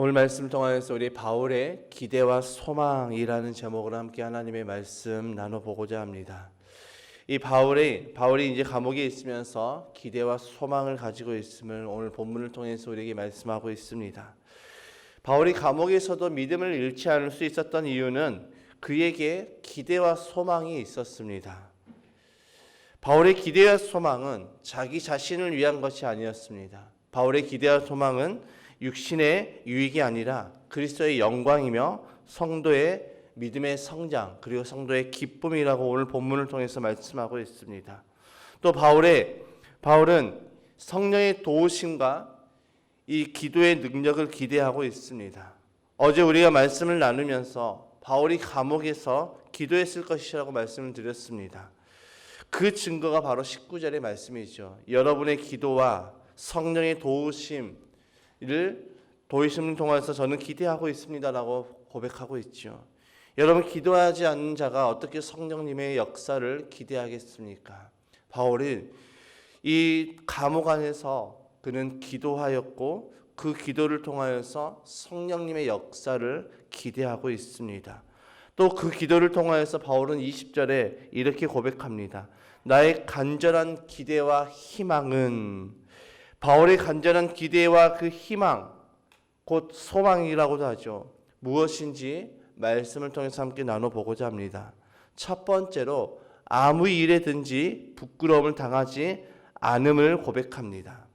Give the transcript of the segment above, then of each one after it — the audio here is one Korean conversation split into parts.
오늘 말씀 통하여서 우리 바울의 기대와 소망이라는 제목으로 함께 하나님의 말씀 나눠보고자 합니다. 이 바울이 바울이 이제 감옥에 있으면서 기대와 소망을 가지고 있음을 오늘 본문을 통해서 우리에게 말씀하고 있습니다. 바울이 감옥에서도 믿음을 잃지 않을 수 있었던 이유는 그에게 기대와 소망이 있었습니다. 바울의 기대와 소망은 자기 자신을 위한 것이 아니었습니다. 바울의 기대와 소망은 육신의 유익이 아니라 그리스도의 영광이며 성도의 믿음의 성장 그리고 성도의 기쁨이라고 오늘 본문을 통해서 말씀하고 있습니다. 또 바울의 바울은 성령의 도우심과 이 기도의 능력을 기대하고 있습니다. 어제 우리가 말씀을 나누면서 바울이 감옥에서 기도했을 것이라고 말씀을 드렸습니다. 그 증거가 바로 19절의 말씀이죠. 여러분의 기도와 성령의 도우심 을 도우심을 통해서 저는 기대하고 있습니다라고 고백하고 있죠. 여러분 기도하지 않는 자가 어떻게 성령님의 역사를 기대하겠습니까? 바울이 이 감옥 안에서 그는 기도하였고 그 기도를 통하여서 성령님의 역사를 기대하고 있습니다. 또 그 기도를 통하여서 바울은 20절에 이렇게 고백합니다. 나의 간절한 기대와 희망은 바울의 간절한 기대와 그 희망 곧 소망이라고도 하죠. 무엇인지 말씀을 통해서 함께 나눠보고자 합니다. 첫 번째로 아무 일에든지 부끄러움을 당하지 않음을 고백합니다.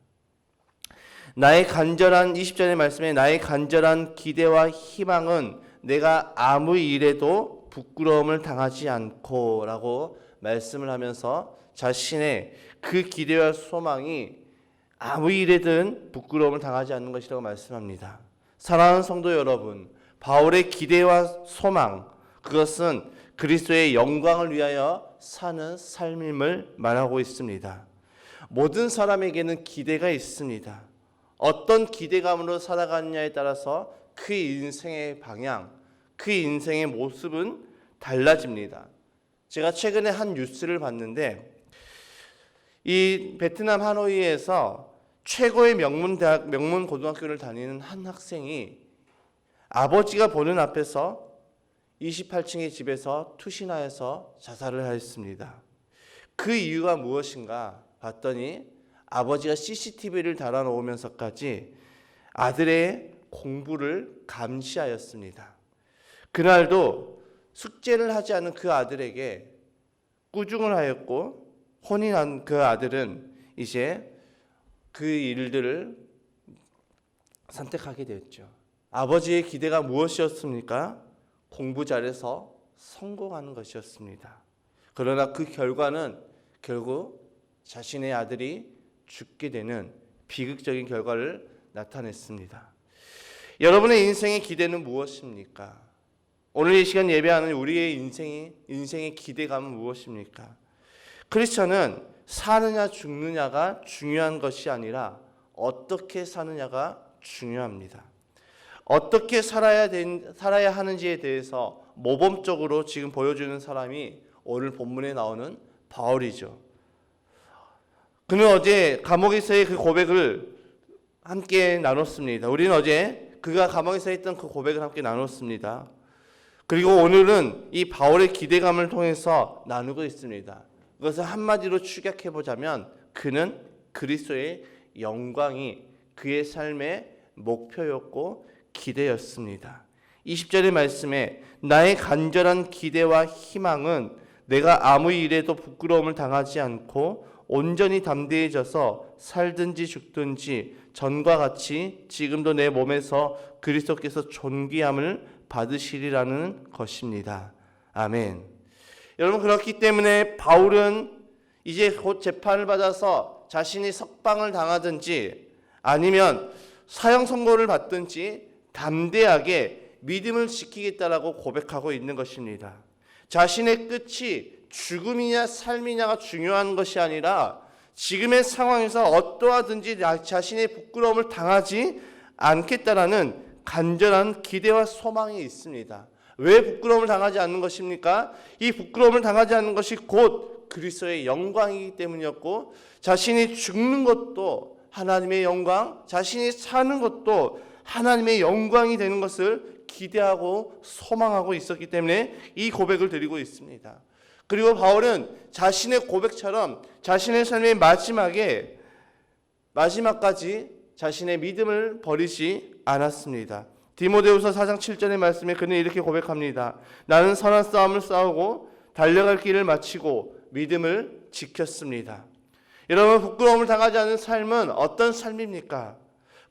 나의 간절한 20절의 말씀에 나의 간절한 기대와 희망은 내가 아무 일에도 부끄러움을 당하지 않고라고 말씀을 하면서 자신의 그 기대와 소망이 아무 일에든 부끄러움을 당하지 않는 것이라고 말씀합니다. 사랑하는 성도 여러분, 바울의 기대와 소망 그것은 그리스도의 영광을 위하여 사는 삶임을 말하고 있습니다. 모든 사람에게는 기대가 있습니다. 어떤 기대감으로 살아가느냐에 따라서 그 인생의 방향, 그 인생의 모습은 달라집니다. 제가 최근에 한 뉴스를 봤는데 이 베트남 하노이에서 최고의 명문 대학 명문 고등학교를 다니는 한 학생이 아버지가 보는 앞에서 28층의 집에서 투신하여서 자살을 하였습니다. 그 이유가 무엇인가 봤더니 아버지가 CCTV를 달아 놓으면서까지 아들의 공부를 감시하였습니다. 그날도 숙제를 하지 않은 그 아들에게 꾸중을 하였고 난그 아들은 이제 그 일들을 선택하게 되었죠. 아버지의 기대가 무엇이었습니까? 공부 잘해서 성공하는 것이었습니다. 그러나 그 결과는 결국 자신의 아들이 죽게 되는 비극적인 결과를 나타냈습니다. 여러분의 인생의 기대는 무엇입니까? 오늘 이 시간 예배하는 우리의 인생의 인생의 기대감은 무엇입니까? 크리스천은 사느냐 죽느냐가 중요한 것이 아니라 어떻게 사느냐가 중요합니다. 어떻게 살아야 된, 살아야 하는지에 대해서 모범적으로 지금 보여주는 사람이 오늘 본문에 나오는 바울이죠. 그는 어제 감옥에서의 그 고백을 함께 나눴습니다. 우리는 어제 그가 감옥에서 했던 그 고백을 함께 나눴습니다. 그리고 오늘은 이 바울의 기대감을 통해서 나누고 있습니다. 그것을 한마디로 축약해 보자면 그는 그리스도의 영광이 그의 삶의 목표였고 기대였습니다. 20절의 말씀에 나의 간절한 기대와 희망은 내가 아무 일에도 부끄러움을 당하지 않고 온전히 담대해져서 살든지 죽든지 전과 같이 지금도 내 몸에서 그리스도께서 존귀함을 받으시리라는 것입니다. 아멘. 여러분 그렇기 때문에 바울은 이제 곧 재판을 받아서 자신이 석방을 당하든지 아니면 사형 선고를 받든지 담대하게 믿음을 지키겠다라고 고백하고 있는 것입니다. 자신의 끝이 죽음이냐 삶이냐가 중요한 것이 아니라 지금의 상황에서 어떠하든지 자신의 부끄러움을 당하지 않겠다라는 간절한 기대와 소망이 있습니다. 왜 부끄러움을 당하지 않는 것입니까? 이 부끄러움을 당하지 않는 것이 곧 그리스도의 영광이기 때문이었고 자신이 죽는 것도 하나님의 영광, 자신이 사는 것도 하나님의 영광이 되는 것을 기대하고 소망하고 있었기 때문에 이 고백을 드리고 있습니다. 그리고 바울은 자신의 고백처럼 자신의 삶의 마지막에 마지막까지 자신의 믿음을 버리지 않았습니다. 디모데후서 4장 7절의 말씀에 그는 이렇게 고백합니다. 나는 선한 싸움을 싸우고 달려갈 길을 마치고 믿음을 지켰습니다. 여러분 부끄러움을 당하지 않는 삶은 어떤 삶입니까?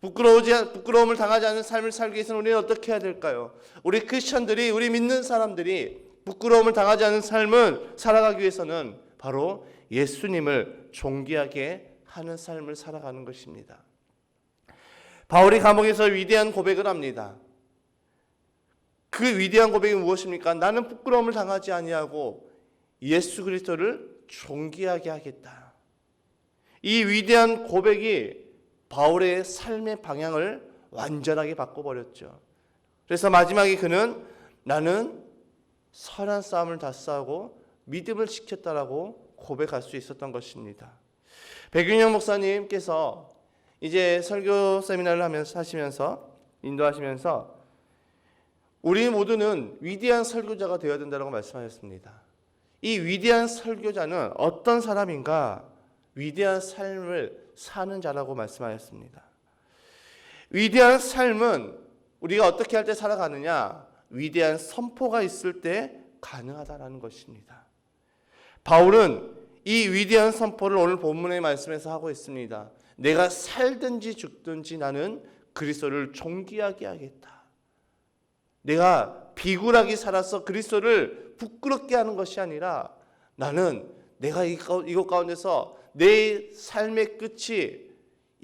부끄러우지 부끄러움을 당하지 않는 삶을 살기 위해서는 우리는 어떻게 해야 될까요? 우리 크리스천들이 우리 믿는 사람들이 부끄러움을 당하지 않는 삶을 살아가기 위해서는 바로 예수님을 존귀하게 하는 삶을 살아가는 것입니다. 바울이 감옥에서 위대한 고백을 합니다. 그 위대한 고백이 무엇입니까? 나는 부끄러움을 당하지 아니하고 예수 그리스도를 존귀하게 하겠다. 이 위대한 고백이 바울의 삶의 방향을 완전하게 바꿔버렸죠. 그래서 마지막에 그는 나는 선한 싸움을 다 싸우고 믿음을 지켰다라고 고백할 수 있었던 것입니다. 백윤영 목사님께서 이제 설교 세미나를 하면서 하시면서 인도하시면서 우리 모두는 위대한 설교자가 되어야 된다고 말씀하셨습니다. 이 위대한 설교자는 어떤 사람인가? 위대한 삶을 사는 자라고 말씀하셨습니다. 위대한 삶은 우리가 어떻게 할 때 살아가느냐? 위대한 선포가 있을 때 가능하다라는 것입니다. 바울은 이 위대한 선포를 오늘 본문의 말씀에서 하고 있습니다. 내가 살든지 죽든지 나는 그리스도를 존귀하게 하겠다. 내가 비굴하게 살아서 그리스도를 부끄럽게 하는 것이 아니라 나는 내가 이것 가운데서 내 삶의 끝이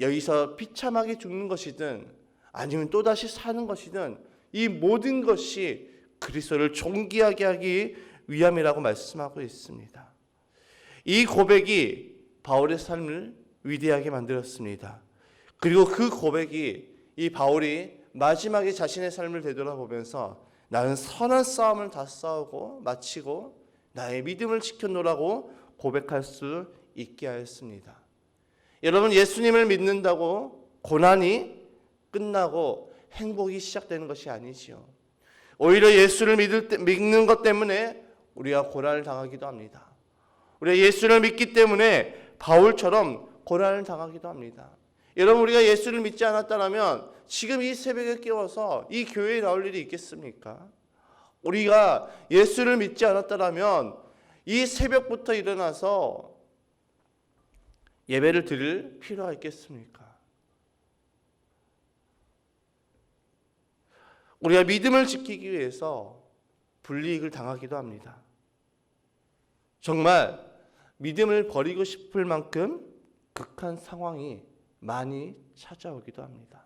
여기서 비참하게 죽는 것이든 아니면 또다시 사는 것이든 이 모든 것이 그리스도를 존귀하게 하기 위함이라고 말씀하고 있습니다. 이 고백이 바울의 삶을 위대하게 만들었습니다. 그리고 그 고백이 이 바울이 마지막에 자신의 삶을 되돌아보면서 나는 선한 싸움을 다 싸우고 마치고 나의 믿음을 지켜놓으라고 고백할 수 있게 하였습니다. 여러분 예수님을 믿는다고 고난이 끝나고 행복이 시작되는 것이 아니지요. 오히려 예수를 믿을 때, 믿는 것 때문에 우리가 고난을 당하기도 합니다. 우리가 예수를 믿기 때문에 바울처럼 고난을 당하기도 합니다. 여러분 우리가 예수를 믿지 않았다면 지금 이 새벽에 깨워서 이 교회에 나올 일이 있겠습니까? 우리가 예수를 믿지 않았다면 이 새벽부터 일어나서 예배를 드릴 필요가 있겠습니까? 우리가 믿음을 지키기 위해서 불이익을 당하기도 합니다. 정말 믿음을 버리고 싶을 만큼 극한 상황이 많이 찾아오기도 합니다.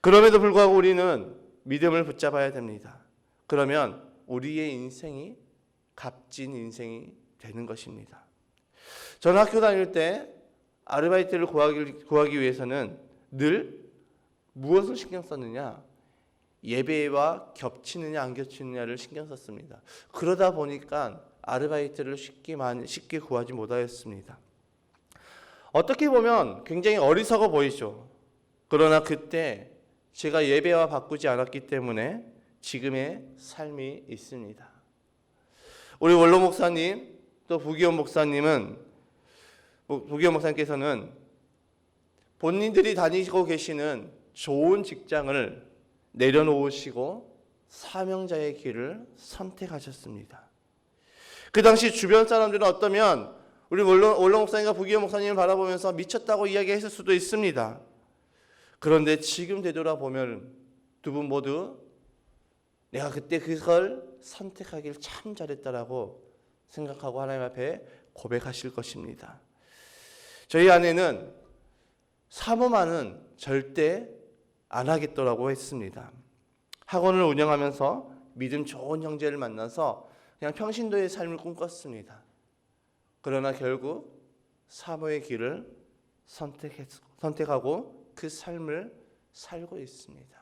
그럼에도 불구하고 우리는 믿음을 붙잡아야 됩니다. 그러면 우리의 인생이 값진 인생이 되는 것입니다. 저는 학교 다닐 때 아르바이트를 구하기, 구하기 위해서는 늘 무엇을 신경 썼느냐? 예배와 겹치느냐 안 겹치느냐를 신경 썼습니다. 그러다 보니까 아르바이트를 쉽게 많이 쉽게 구하지 못하였습니다. 어떻게 보면 굉장히 어리석어 보이죠. 그러나 그때 제가 예배와 바꾸지 않았기 때문에 지금의 삶이 있습니다. 우리 원로 목사님 또 부기원 목사님은 부기원 목사님께서는 본인들이 다니고 계시는 좋은 직장을 내려놓으시고 사명자의 길을 선택하셨습니다. 그 당시 주변 사람들은 어떠면 우리 원로, 원로 목사님과 부기현 목사님을 바라보면서 미쳤다고 이야기했을 수도 있습니다. 그런데 지금 되돌아보면 두 분 모두 내가 그때 그걸 선택하길 참 잘했다라고 생각하고 하나님 앞에 고백하실 것입니다. 저희 아내는 사모만은 절대 안 하겠더라고 했습니다. 학원을 운영하면서 믿음 좋은 형제를 만나서 그냥 평신도의 삶을 꿈꿨습니다. 그러나 결국 사모의 길을 선택했, 선택하고 그 삶을 살고 있습니다.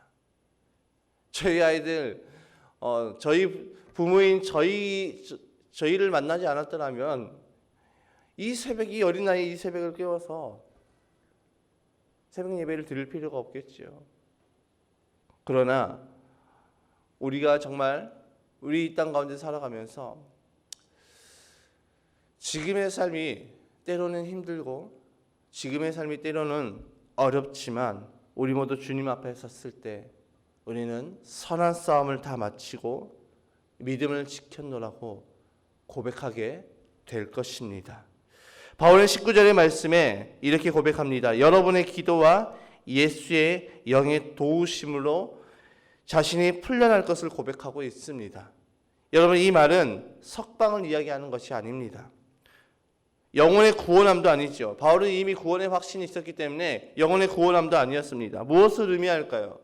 저희 아이들, 어, 저희 부모인 저희 저희를 만나지 않았더라면 이 새벽 이 어린 나이 이 새벽을 깨워서 새벽 예배를 드릴 필요가 없겠죠. 그러나 우리가 정말 우리 이 땅 가운데 살아가면서 지금의 삶이 때로는 힘들고 지금의 삶이 때로는 어렵지만 우리 모두 주님 앞에 섰을 때 우리는 선한 싸움을 다 마치고 믿음을 지켰노라고 고백하게 될 것입니다. 바울은 19절의 말씀에 이렇게 고백합니다. 여러분의 기도와 예수의 영의 도우심으로 자신이 풀려날 것을 고백하고 있습니다. 여러분 이 말은 석방을 이야기하는 것이 아닙니다. 영혼의 구원함도 아니죠. 바울은 이미 구원의 확신이 있었기 때문에 영혼의 구원함도 아니었습니다. 무엇을 의미할까요?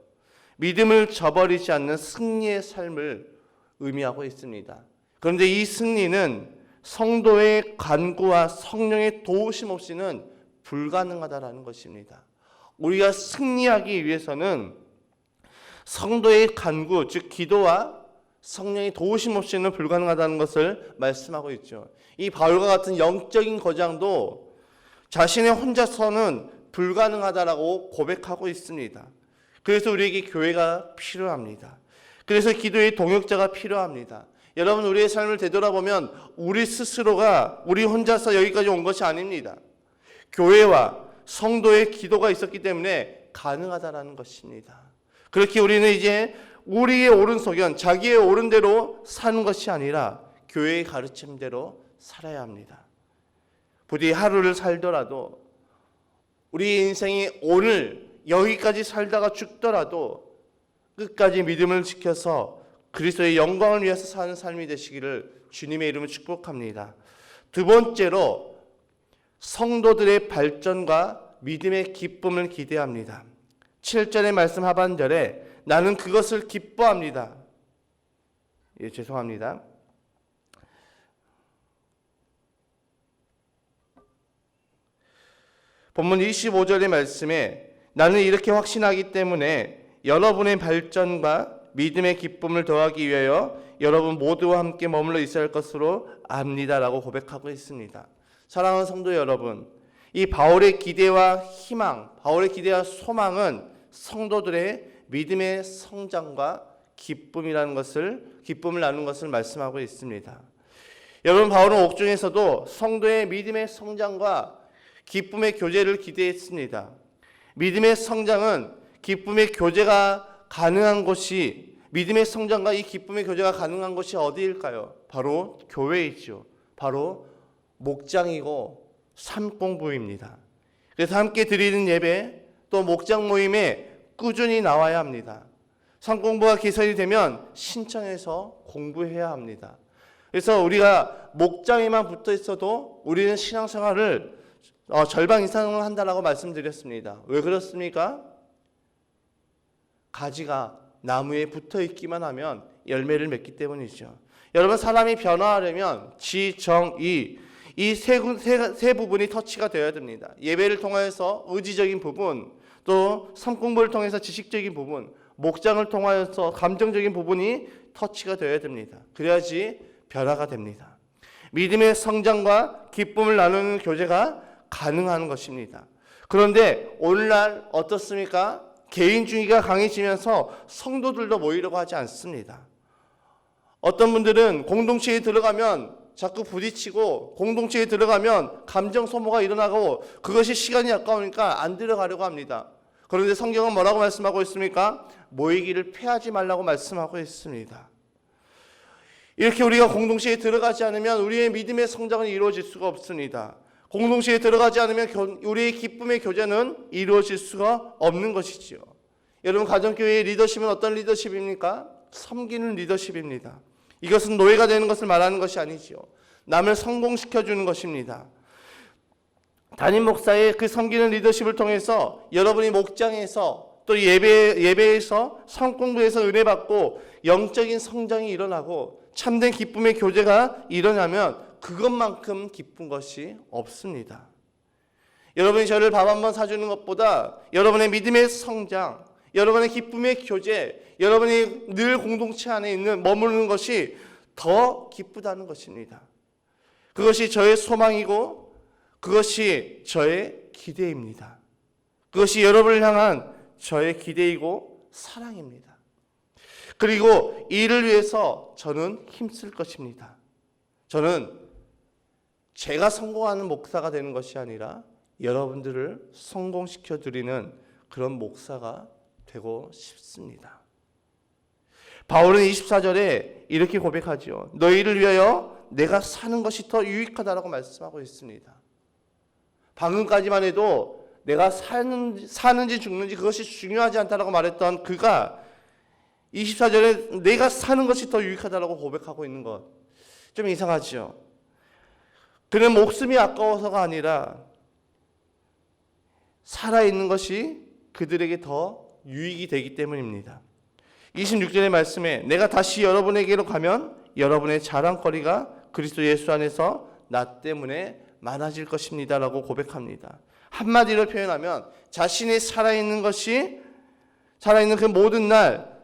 믿음을 저버리지 않는 승리의 삶을 의미하고 있습니다. 그런데 이 승리는 성도의 간구와 성령의 도우심 없이는 불가능하다라는 것입니다. 우리가 승리하기 위해서는 성도의 간구, 즉 기도와 성령의 도우심 없이는 불가능하다는 것을 말씀하고 있죠. 이 바울과 같은 영적인 거장도 자신의 혼자서는 불가능하다라고 고백하고 있습니다. 그래서 우리에게 교회가 필요합니다. 그래서 기도의 동역자가 필요합니다. 여러분 우리의 삶을 되돌아보면 우리 스스로가 우리 혼자서 여기까지 온 것이 아닙니다. 교회와 성도의 기도가 있었기 때문에 가능하다라는 것입니다. 그렇게 우리는 이제 우리의 옳은 소견, 자기의 옳은 대로 사는 것이 아니라 교회의 가르침대로 살아야 합니다. 부디 하루를 살더라도 우리 인생이 오늘 여기까지 살다가 죽더라도 끝까지 믿음을 지켜서 그리스도의 영광을 위해서 사는 삶이 되시기를 주님의 이름으로 축복합니다. 두 번째로 성도들의 발전과 믿음의 기쁨을 기대합니다. 7절의 말씀 하반절에 나는 그것을 기뻐합니다. 예, 죄송합니다. 본문 25절의 말씀에 나는 이렇게 확신하기 때문에 여러분의 발전과 믿음의 기쁨을 더하기 위하여 여러분 모두와 함께 머물러 있어야 할 것으로 압니다라고 고백하고 있습니다. 사랑하는 성도 여러분, 이 바울의 기대와 희망, 바울의 기대와 소망은 성도들의 믿음의 성장과 기쁨이라는 것을 기쁨을 나누는 것을 말씀하고 있습니다. 여러분 바울은 옥중에서도 성도의 믿음의 성장과 기쁨의 교제를 기대했습니다. 믿음의 성장은 기쁨의 교제가 가능한 곳이 믿음의 성장과 이 기쁨의 교제가 가능한 곳이 어디일까요? 바로 교회이죠. 바로 목장이고 삶공부입니다. 그래서 함께 드리는 예배 또 목장 모임에 꾸준히 나와야 합니다. 삶공부가 개설이 되면 신청해서 공부해야 합니다. 그래서 우리가 목장에만 붙어 있어도 우리는 신앙생활을 어, 절반 이상을 한다라고 말씀드렸습니다. 왜 그렇습니까? 가지가 나무에 붙어 있기만 하면 열매를 맺기 때문이죠. 여러분 사람이 변화하려면 지, 정, 이 이세 세, 세 부분이 터치가 되어야 됩니다. 예배를 통해서 의지적인 부분, 또 삶공부를 통해서 지식적인 부분, 목장을 통하여서 감정적인 부분이 터치가 되어야 됩니다. 그래야지 변화가 됩니다. 믿음의 성장과 기쁨을 나누는 교제가 가능한 것입니다. 그런데 오늘날 어떻습니까? 개인주의가 강해지면서 성도들도 모이려고 하지 않습니다. 어떤 분들은 공동체에 들어가면 자꾸 부딪히고 공동체에 들어가면 감정 소모가 일어나고 그것이 시간이 아까우니까 안 들어가려고 합니다. 그런데 성경은 뭐라고 말씀하고 있습니까? 모이기를 패하지 말라고 말씀하고 있습니다. 이렇게 우리가 공동체에 들어가지 않으면 우리의 믿음의 성장은 이루어질 수가 없습니다. 공동체에 들어가지 않으면 우리의 기쁨의 교제는 이루어질 수가 없는 것이지요. 여러분 가정교회의 리더십은 어떤 리더십입니까? 섬기는 리더십입니다. 이것은 노예가 되는 것을 말하는 것이 아니지요. 남을 성공시켜 주는 것입니다. 담임 목사의 그 섬기는 리더십을 통해서 여러분이 목장에서 또 예배 예배에서 성공부에서 은혜 받고 영적인 성장이 일어나고 참된 기쁨의 교제가 일어나면 그것만큼 기쁜 것이 없습니다. 여러분이 저를 밥 한 번 사주는 것보다 여러분의 믿음의 성장, 여러분의 기쁨의 교제, 여러분이 늘 공동체 안에 있는 머무르는 것이 더 기쁘다는 것입니다. 그것이 저의 소망이고 그것이 저의 기대입니다. 그것이 여러분을 향한 저의 기대이고 사랑입니다. 그리고 이를 위해서 저는 힘쓸 것입니다. 저는 제가 성공하는 목사가 되는 것이 아니라 여러분들을 성공시켜 드리는 그런 목사가 되고 싶습니다. 바울은 24절에 이렇게 고백하지요. 너희를 위하여 내가 사는 것이 더 유익하다라고 말씀하고 있습니다. 방금까지만 해도 내가 사는, 사는지 죽는지 그것이 중요하지 않다라고 말했던 그가 24절에 내가 사는 것이 더 유익하다라고 고백하고 있는 것. 좀 이상하죠. 그는 목숨이 아까워서가 아니라 살아있는 것이 그들에게 더 유익이 되기 때문입니다. 26절의 말씀에 내가 다시 여러분에게로 가면 여러분의 자랑거리가 그리스도 예수 안에서 나 때문에 많아질 것입니다 라고 고백합니다. 한마디로 표현하면 자신이 살아있는 것이 살아있는 그 모든 날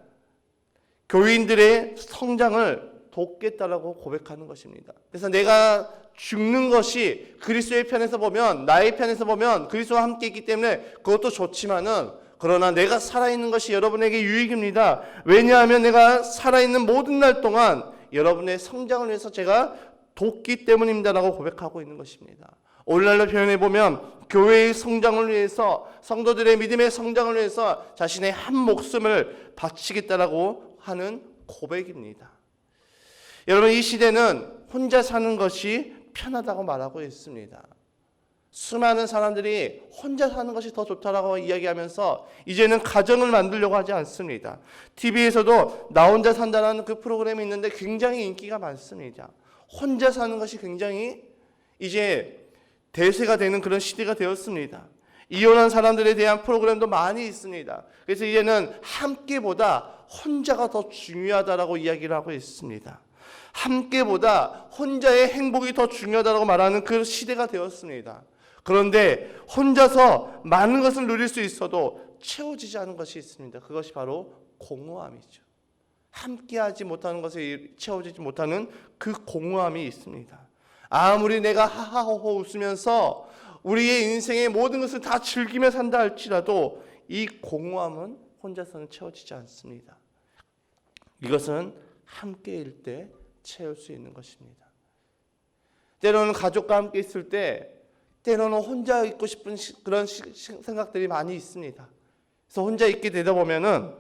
교인들의 성장을 돕겠다라고 고백하는 것입니다. 그래서 내가 죽는 것이 그리스도의 편에서 보면 나의 편에서 보면 그리스도와 함께 있기 때문에 그것도 좋지만은 그러나 내가 살아있는 것이 여러분에게 유익입니다. 왜냐하면 내가 살아있는 모든 날 동안 여러분의 성장을 위해서 제가 돕기 때문입니다라고 고백하고 있는 것입니다. 오늘날로 표현해 보면 교회의 성장을 위해서 성도들의 믿음의 성장을 위해서 자신의 한 목숨을 바치겠다라고 하는 고백입니다. 여러분 이 시대는 혼자 사는 것이 편하다고 말하고 있습니다. 수많은 사람들이 혼자 사는 것이 더 좋다라고 이야기하면서 이제는 가정을 만들려고 하지 않습니다. TV에서도 나 혼자 산다는 그 프로그램이 있는데 굉장히 인기가 많습니다. 혼자 사는 것이 굉장히 이제 대세가 되는 그런 시대가 되었습니다. 이혼한 사람들에 대한 프로그램도 많이 있습니다. 그래서 이제는 함께보다 혼자가 더 중요하다라고 이야기를 하고 있습니다. 함께보다 혼자의 행복이 더 중요하다고 말하는 그 시대가 되었습니다. 그런데 혼자서 많은 것을 누릴 수 있어도 채워지지 않은 것이 있습니다. 그것이 바로 공허함이죠. 함께하지 못하는 것에 채워지지 못하는 그 공허함이 있습니다. 아무리 내가 하하호호 웃으면서 우리의 인생의 모든 것을 다 즐기며 산다 할지라도 이 공허함은 혼자서는 채워지지 않습니다. 이것은 함께일 때 채울 수 있는 것입니다. 때로는 가족과 함께 있을 때 때로는 혼자 있고 싶은 시- 그런 생각들이 많이 있습니다. 그래서 혼자 있게 되다 보면은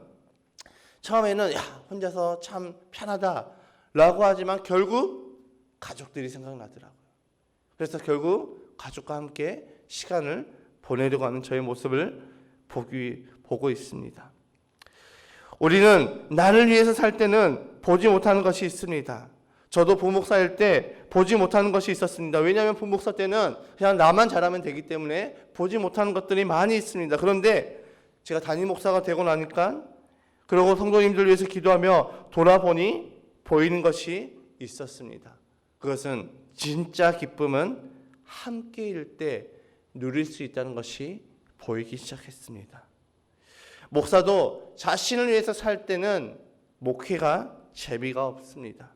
처음에는 야 혼자서 참 편하다라고 하지만 결국 가족들이 생각나더라고요. 그래서 결국 가족과 함께 시간을 보내려고 하는 저의 모습을 보기, 보고 있습니다. 우리는 나를 위해서 살 때는 보지 못하는 것이 있습니다. 저도 부목사일 때 보지 못하는 것이 있었습니다. 왜냐하면 부목사 때는 그냥 나만 잘하면 되기 때문에 보지 못하는 것들이 많이 있습니다. 그런데 제가 담임 목사가 되고 나니까 그러고 성도님들 위해서 기도하며 돌아보니 보이는 것이 있었습니다. 그것은 진짜 기쁨은 함께일 때 누릴 수 있다는 것이 보이기 시작했습니다. 목사도 자신을 위해서 살 때는 목회가 재미가 없습니다.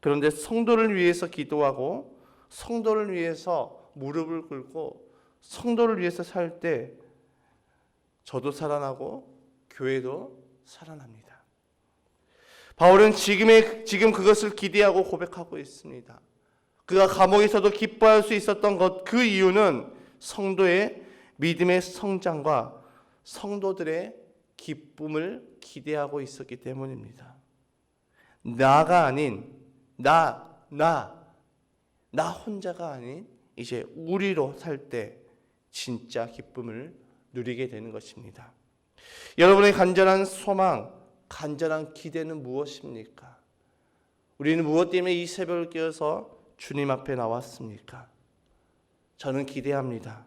그런데 성도를 위해서 기도하고 성도를 위해서 무릎을 꿇고 성도를 위해서 살 때 저도 살아나고 교회도 살아납니다. 바울은 지금의 지금 그것을 기대하고 고백하고 있습니다. 그가 감옥에서도 기뻐할 수 있었던 것 그 이유는 성도의 믿음의 성장과 성도들의 기쁨을 기대하고 있었기 때문입니다. 나가 아닌 나, 나, 나 혼자가 아닌 이제 우리로 살 때 진짜 기쁨을 누리게 되는 것입니다. 여러분의 간절한 소망, 간절한 기대는 무엇입니까? 우리는 무엇 때문에 이 새벽을 깨어서 주님 앞에 나왔습니까? 저는 기대합니다.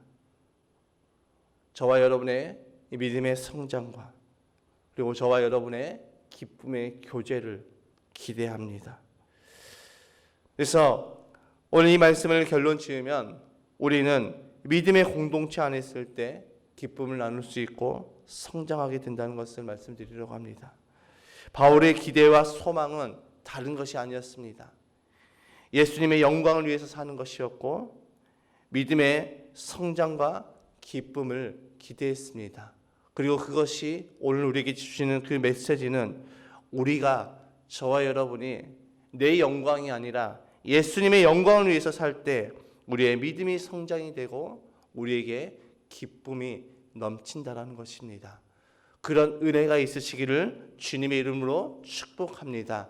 저와 여러분의 이 믿음의 성장과 그리고 저와 여러분의 기쁨의 교제를 기대합니다. 그래서 오늘 이 말씀을 결론 지으면 우리는 믿음의 공동체 안에 있을 때 기쁨을 나눌 수 있고 성장하게 된다는 것을 말씀드리려고 합니다. 바울의 기대와 소망은 다른 것이 아니었습니다. 예수님의 영광을 위해서 사는 것이었고 믿음의 성장과 기쁨을 기대했습니다. 그리고 그것이 오늘 우리에게 주시는 그 메시지는 우리가 저와 여러분이 내 영광이 아니라 예수님의 영광을 위해서 살 때 우리의 믿음이 성장이 되고 우리에게 기쁨이 넘친다라는 것입니다. 그런 은혜가 있으시기를 주님의 이름으로 축복합니다.